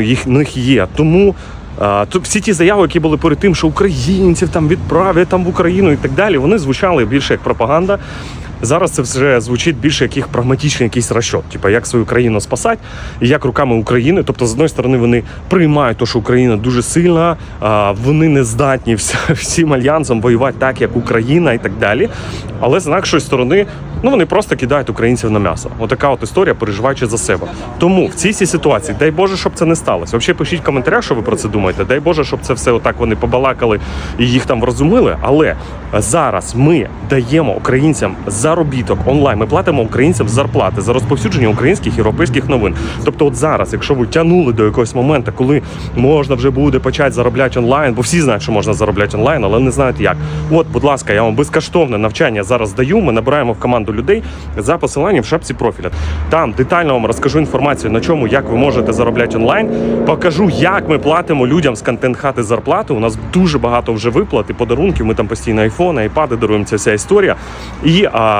їх них є. Тому. То всі ті заяви, які були перед тим, що українців там відправлять там в Україну і так далі, вони звучали більше як пропаганда. Зараз це вже звучить більше як їх прагматичний якийсь розчот, типу як свою країну спасати і як руками України. Тобто, з одної сторони, вони приймають те, що Україна дуже сильна, вони не здатні всім альянсом воювати так, як Україна і так далі. Але з інакшої сторони, ну вони просто кидають українців на м'ясо. Отака от історія, переживаючи за себе. Тому в цій ситуації, дай Боже, щоб це не сталося. Взагалі пишіть в коментарях, що ви про це думаєте. Дай Боже, щоб це все отак вони побалакали і їх там врозумили. Але зараз ми даємо українцям заробіток онлайн. Ми платимо українцям зарплати за розповсюдження українських європейських новин. Тобто, от зараз, якщо ви тягнули до якогось моменту, коли можна вже буде почати заробляти онлайн, бо всі знають, що можна заробляти онлайн, але не знають як. От, будь ласка, я вам безкоштовне навчання зараз даю. Ми набираємо в команду людей за посиланням в шапці профіля. Там детально вам розкажу інформацію на чому, як ви можете заробляти онлайн. Покажу, як ми платимо людям з контент хати зарплати. У нас дуже багато вже виплат і подарунків. Ми там постійно айфони, айпади даруємо ця вся історія. І а,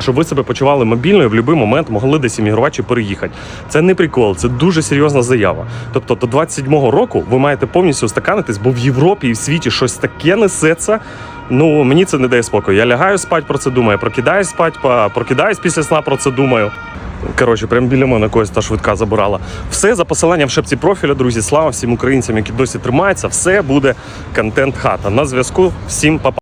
Щоб ви себе почували мобільно і в будь-який момент могли десь іммігрувати чи переїхати. Це не прикол, це дуже серйозна заява. Тобто до 27-го року ви маєте повністю устаканитись, бо в Європі і в світі щось таке несеться. Ну мені це не дає спокою. Я лягаю спать про це думаю, прокидаюсь спать, прокидаюсь після сна про це думаю. Коротше, прямо біля мене когось та швидка забирала. Все за посиланням в шепці профіля, друзі. Слава всім українцям, які досі тримаються. Все буде контент хата. На зв'язку. Всім па-па.